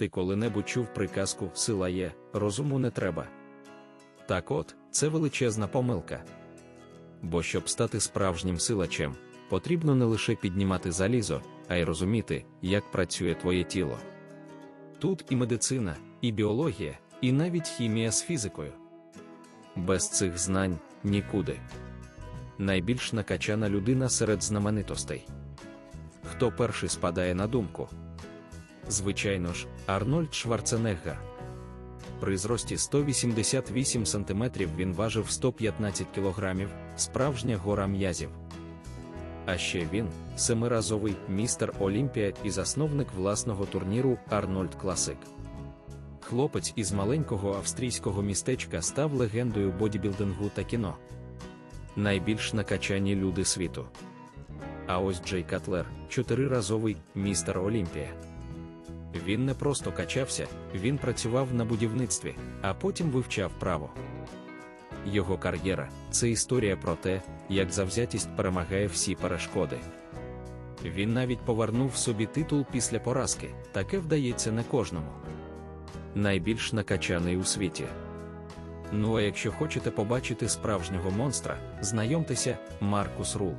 Ти коли-небудь чув приказку сила є, розуму не треба. Так от, це величезна помилка. Бо щоб стати справжнім силачем, потрібно не лише піднімати залізо, а й розуміти, як працює твоє тіло. Тут і медицина, і біологія, і навіть хімія з фізикою. Без цих знань нікуди. Найбільш накачана людина серед знаменитостей. Хто перший спадає на думку? Звичайно ж, Арнольд Шварценеггер. При зрості 188 см він важив 115 кг, справжня гора м'язів. А ще він семиразовий містер Олімпія і засновник власного турніру Арнольд Класик. Хлопець із маленького австрійського містечка став легендою бодібілдингу та кіно. Найбільш накачані люди світу. А ось Джей Катлер чотириразовий містер Олімпія. Він не просто качався, він працював на будівництві, а потім вивчав право. Його кар'єра це історія про те, як завзятість перемагає всі перешкоди. Він навіть повернув собі титул після поразки, таке вдається не кожному. Найбільш накачаний у світі. Ну а якщо хочете побачити справжнього монстра, знайомтеся, Маркус Рул.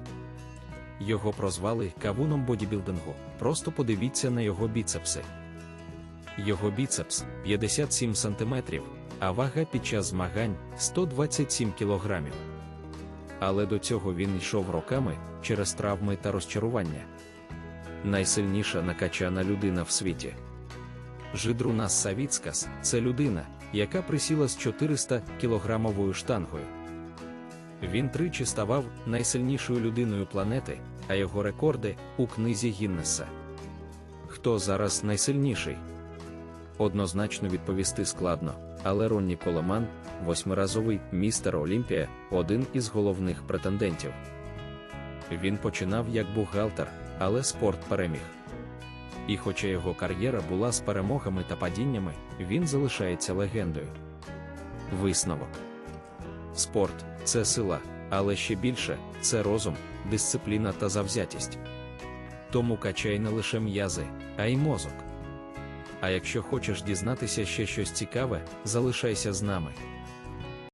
Його прозвали кавуном бодібілдингу. Просто подивіться на його біцепси. Його біцепс 57 см, а вага під час змагань 127 кг. Але до цього він йшов роками через травми та розчарування. Найсильніша накачана людина в світі. Жидрунас Савіцкас це людина, яка присіла з 400 кілограмовою штангою. Він тричі ставав найсильнішою людиною планети, а його рекорди у книзі Гіннеса. Хто зараз найсильніший? Однозначно відповісти складно, але Ронні Коломан, восьмиразовий містер Олімпія, один із головних претендентів. Він починав як бухгалтер, але спорт переміг. І хоча його кар'єра була з перемогами та падіннями, він залишається легендою. Висновок Спорт це сила, але ще більше це розум, дисципліна та завзятість. Тому качай не лише м'язи, а й мозок. А якщо хочеш дізнатися ще щось цікаве, залишайся з нами.